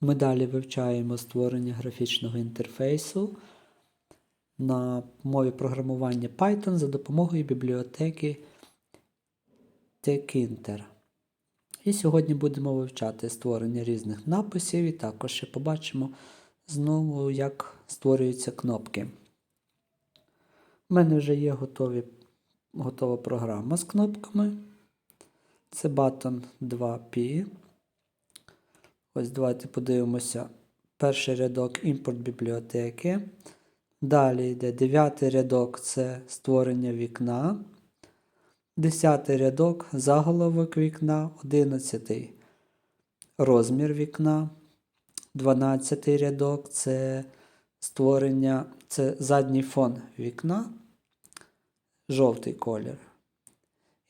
Ми далі вивчаємо створення графічного інтерфейсу на мові програмування Python за допомогою бібліотеки Tkinter. І сьогодні будемо вивчати створення різних написів і також ще побачимо знову, як створюються кнопки. У мене вже є готові, готова програма з кнопками. Це button 2P. Ось давайте подивимося. Перший рядок імпорт бібліотеки. Далі йде дев'ятий рядок це створення вікна. Десятий рядок заголовок вікна. Одинадцятий розмір вікна. Дванадцятий рядок це створення, це задній фон вікна. Жовтий колір.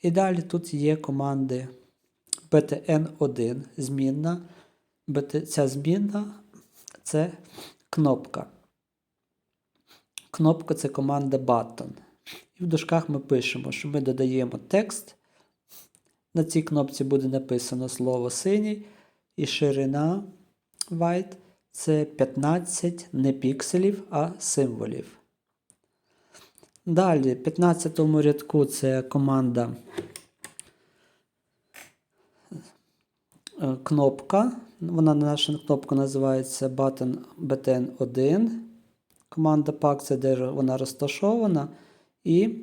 І далі тут є команди btn1 змінна. Ця змінна це кнопка. Кнопка це команда button. І в дужках ми пишемо, що ми додаємо текст. На цій кнопці буде написано слово синій і ширина white це 15 не пікселів, а символів. Далі, в 15 рядку це команда е, кнопка. Вона наша кнопка називається button btn1. Команда pack це де вона розташована. І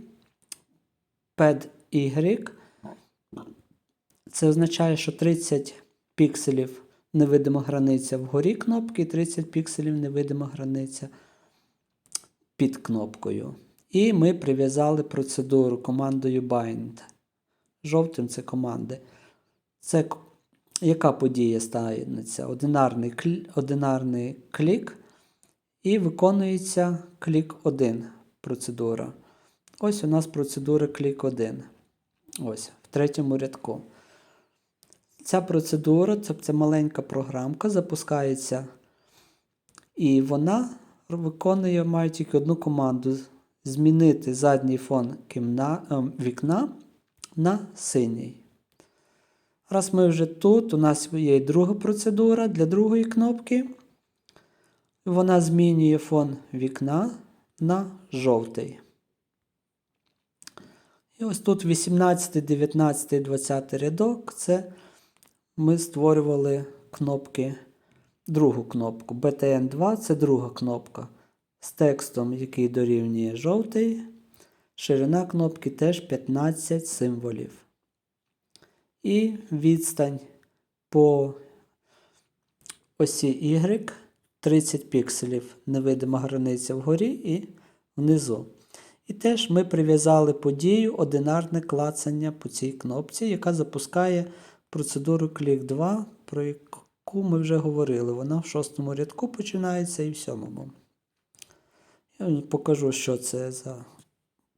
pad y. Це означає, що 30 пікселів невидима границя вгорі кнопки, і 30 пікселів невидима границя під кнопкою. І ми прив'язали процедуру командою bind. Жовтим це команди. Це яка подія станеться? Одинарний. Одинарний клік. І виконується клік 1 процедура. Ось у нас процедура клік 1. Ось, в третьому рядку. Ця процедура, це, маленька програмка, запускається. І вона виконує, має тільки одну команду: змінити задній фон кімна, е, вікна на синій. Раз ми вже тут, у нас є і друга процедура для другої кнопки. Вона змінює фон вікна на жовтий. І ось тут 18, 19, 20 рядок це ми створювали кнопки, другу кнопку. BTN2 це друга кнопка. З текстом, який дорівнює жовтий. Ширина кнопки теж 15 символів. І відстань по осі Y 30 пікселів. Невидима границя вгорі і внизу. І теж ми прив'язали подію одинарне клацання по цій кнопці, яка запускає процедуру клік 2, про яку ми вже говорили. Вона в шостому рядку починається і в сьомому. Я покажу, що це за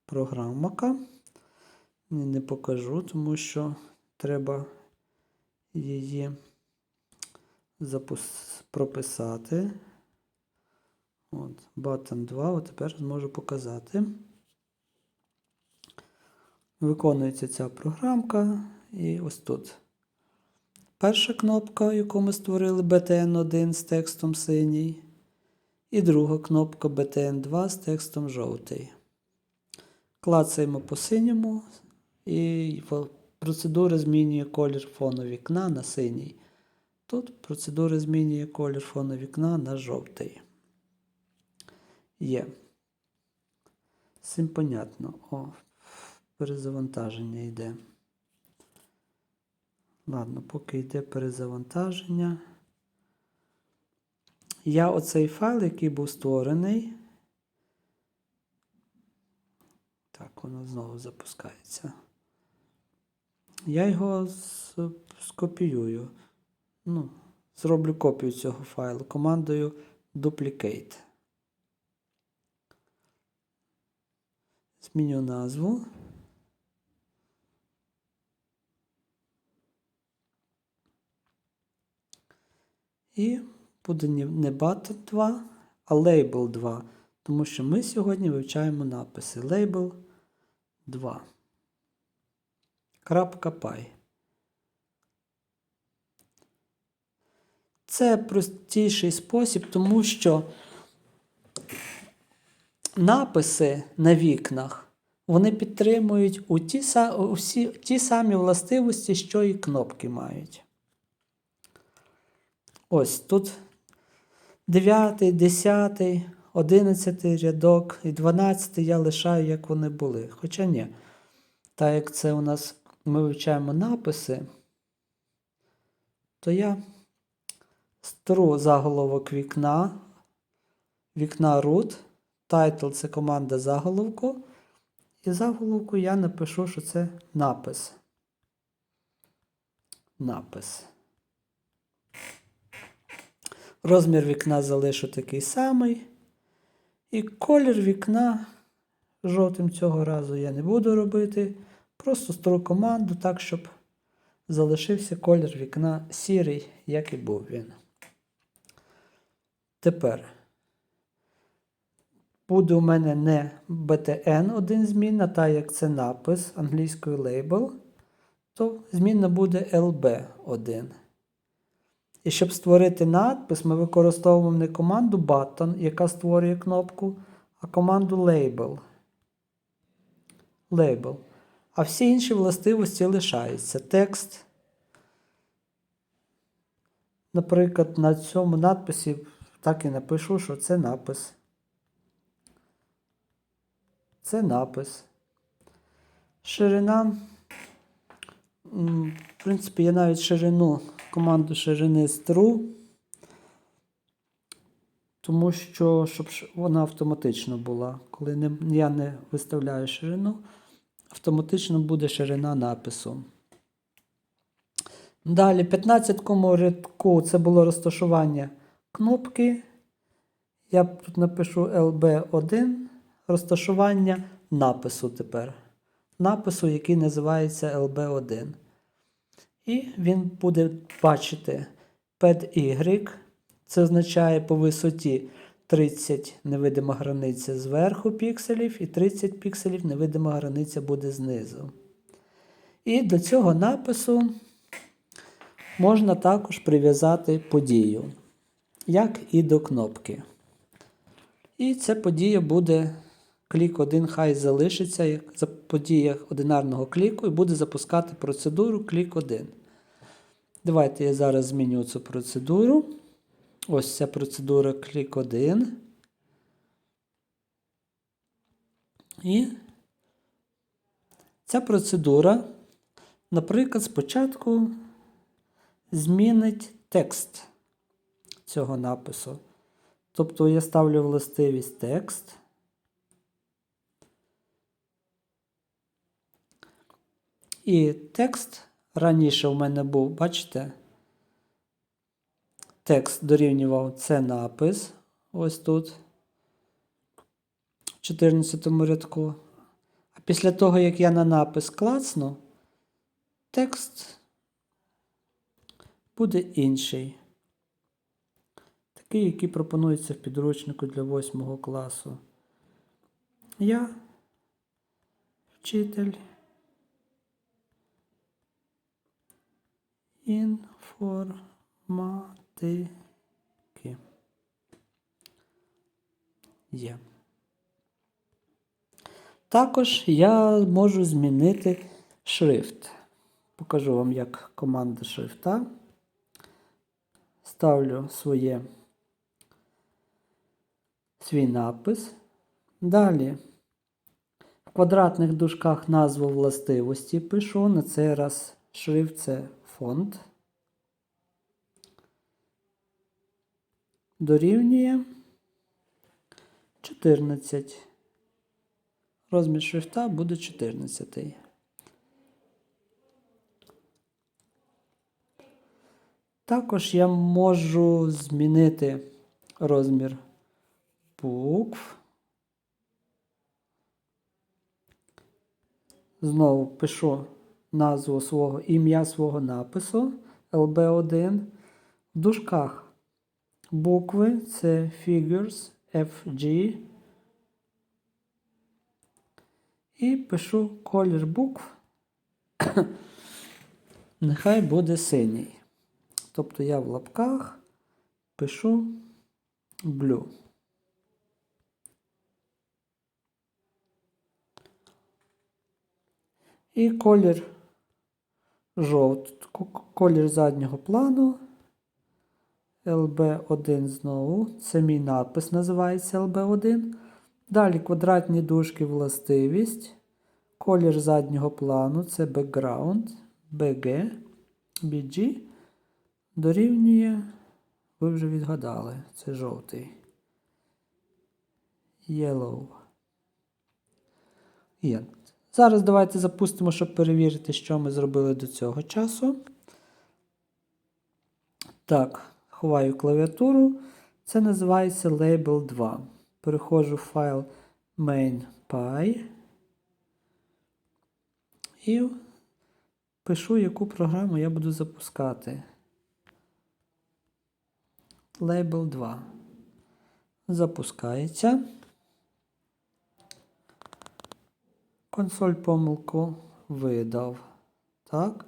програмка. Не покажу, тому що треба її запус... прописати. От, Button 2, от тепер зможу показати. Виконується ця програмка. І ось тут. Перша кнопка, яку ми створили BTN1 з текстом синій. І друга кнопка BTN2 з текстом жовтий. Клацаємо по синьому, і процедура змінює колір фону вікна на синій. Тут процедура змінює колір фону вікна на жовтий. Є. Всім понятно. О, перезавантаження йде. Ладно, поки йде перезавантаження. Я оцей файл, який був створений. Так, воно знову запускається. Я його скопіюю. Ну, зроблю копію цього файлу командою duplicate. Зміню назву. І буде не button 2, а label 2. Тому що ми сьогодні вивчаємо написи label 2. Py. Це простіший спосіб, тому що написи на вікнах вони підтримують у ті, са- у всі, ті самі властивості, що і кнопки мають. Ось тут 9, 10, 11 рядок і 12 я лишаю, як вони були. Хоча ні. Так як це у нас ми вивчаємо написи, то я стру заголовок вікна, вікна root, title це команда заголовку, і заголовку я напишу, що це напис. Напис. Розмір вікна залишу такий самий. І колір вікна жовтим цього разу я не буду робити. Просто стру команду так, щоб залишився колір вікна сірий, як і був він. Тепер буде у мене не btn один змінна, та як це напис англійською label, то змінна буде lb1. І щоб створити надпис, ми використовуємо не команду button, яка створює кнопку, а команду label. Label. А всі інші властивості лишаються. Текст. Наприклад, на цьому надписі так і напишу, що це напис. Це напис. Ширина. В принципі, я навіть ширину, команду ширини стру, тому що щоб вона автоматично була. Коли не, я не виставляю ширину, автоматично буде ширина напису. Далі, в 15 рядку це було розташування кнопки. Я тут напишу LB1, розташування напису тепер. Напису, який називається LB1. І він буде бачити pad Y. Це означає по висоті 30 невидима границя зверху пікселів, і 30 пікселів невидима границя буде знизу. І до цього напису можна також прив'язати подію, як і до кнопки. І ця подія буде клік 1 хай залишиться як за подія одинарного кліку і буде запускати процедуру клік 1. Давайте я зараз зміню цю процедуру. Ось ця процедура клік 1. І ця процедура, наприклад, спочатку змінить текст цього напису. Тобто я ставлю властивість текст. І текст раніше в мене був, бачите? Текст дорівнював це напис. Ось тут, в 14 рядку. А після того, як я на напис клацну, текст буде інший. Такий, який пропонується в підручнику для 8 класу. Я вчитель. Інформатики. Є. Також я можу змінити шрифт. Покажу вам, як команда шрифта. Ставлю своє, свій напис. Далі в квадратних дужках назву властивості пишу. На цей раз шрифт це фонд. Дорівнює 14. Розмір шрифта буде 14. Також я можу змінити розмір букв. Знову пишу назву свого ім'я свого напису LB1. В дужках букви це figures FG. І пишу колір букв. Нехай буде синій. Тобто я в лапках пишу blue. І колір жовт, колір заднього плану. LB1 знову. Це мій напис називається LB1. Далі квадратні дужки властивість. Колір заднього плану це background. BG. BG. Дорівнює. Ви вже відгадали. Це жовтий. Yellow. Є. Зараз давайте запустимо, щоб перевірити, що ми зробили до цього часу. Так, ховаю клавіатуру. Це називається Label 2. Переходжу в файл main.py і пишу, яку програму я буду запускати. Label 2. Запускається. Консоль помилку видав. Так.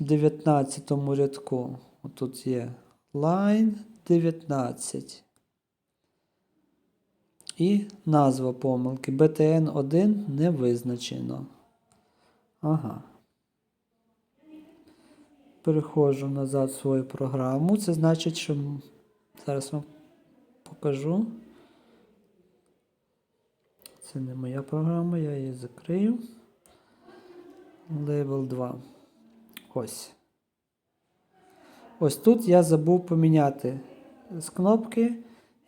В 19 рядку тут є line 19. І назва помилки btn1 не визначено. Ага. Переходжу назад в свою програму. Це значить, що зараз вам покажу. Це не моя програма, я її закрию. Level 2. Ось. Ось тут я забув поміняти з кнопки,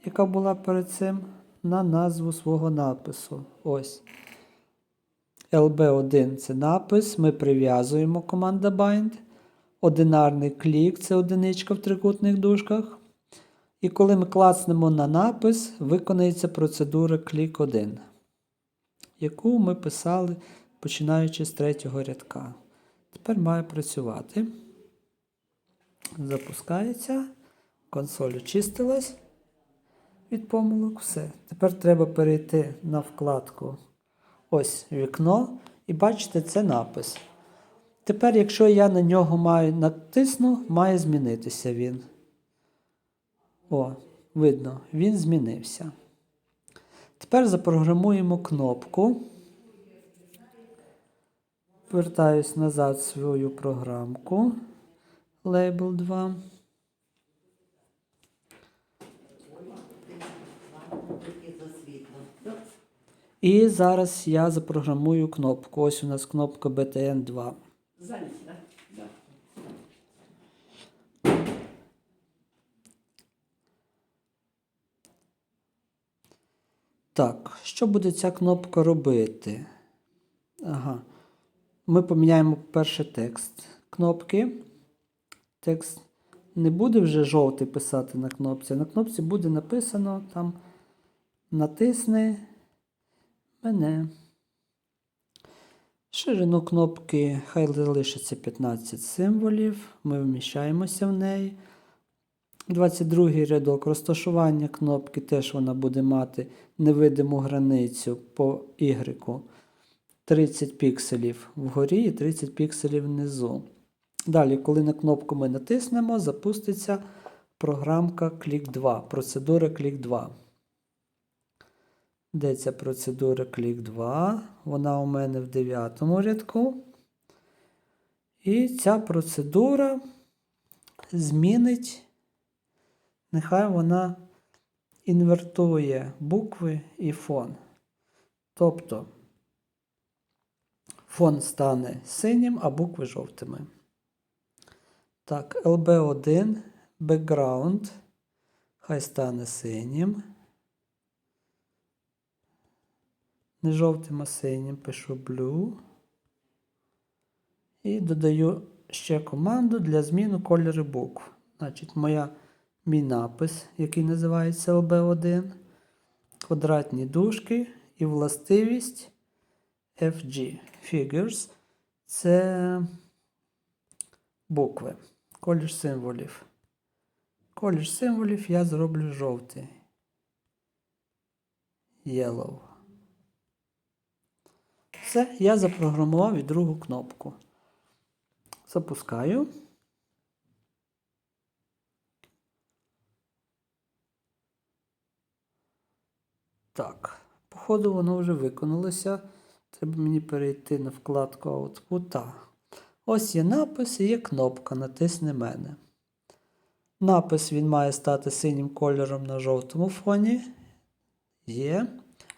яка була перед цим, на назву свого напису. Ось. LB1 це напис. Ми прив'язуємо команда bind. Одинарний клік це одиничка в трикутних дужках. І коли ми клацнемо на напис, виконається процедура клік 1, яку ми писали починаючи з третього рядка. Тепер має працювати. Запускається. Консоль очистилась від помилок. Все. Тепер треба перейти на вкладку ось вікно. І бачите, це напис. Тепер, якщо я на нього маю натисну, має змінитися він. О, видно, він змінився. Тепер запрограмуємо кнопку. Вертаюсь назад в свою програмку. Label 2. І зараз я запрограмую кнопку. Ось у нас кнопка BTN 2. Заліз, да? Да. Так, що буде ця кнопка робити? Ага. Ми поміняємо перше текст кнопки. Текст не буде вже жовтий писати на кнопці. На кнопці буде написано там натисни мене. Ширину кнопки хай залишиться 15 символів. Ми вміщаємося в неї. 22 рядок розташування кнопки теж вона буде мати невидиму границю по Y. 30 пікселів вгорі і 30 пікселів внизу. Далі, коли на кнопку ми натиснемо, запуститься програмка Click 2, процедура Click 2. Де ця процедура Click 2? Вона у мене в 9 рядку. І ця процедура змінить, нехай вона інвертує букви і фон. Тобто фон стане синім, а букви жовтими. Так, LB1 background хай стане синім. Не жовтим, а синім пишу blue. І додаю ще команду для зміни кольору букв. Значить, моя, мій напис, який називається LB1, квадратні дужки і властивість FG Figures це букви, колір символів. Колір символів я зроблю жовтий. Yellow. Все, я запрограмував і другу кнопку. Запускаю. Так, походу, воно вже виконалося. Треба мені перейти на вкладку Output. Ось є напис і є кнопка Натисни мене. Напис він має стати синім кольором на жовтому фоні. Є.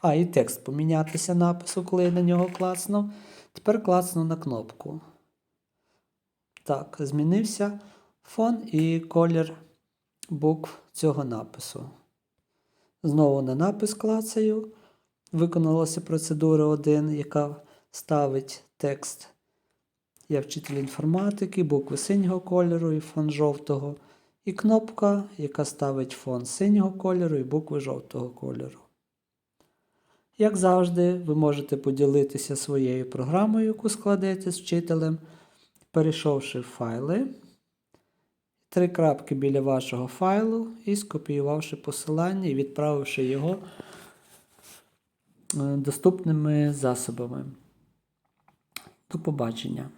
А, і текст помінятися напису, коли я на нього клацнув. Тепер клацну на кнопку. Так, змінився фон і колір букв цього напису. Знову на напис клацаю. Виконалася процедура 1, яка ставить текст. Я вчитель інформатики, букви синього кольору і фон жовтого. І кнопка, яка ставить фон синього кольору і букви жовтого кольору. Як завжди, ви можете поділитися своєю програмою, яку складете з вчителем, перейшовши в файли, три крапки біля вашого файлу і скопіювавши посилання і відправивши його е, доступними засобами. До побачення.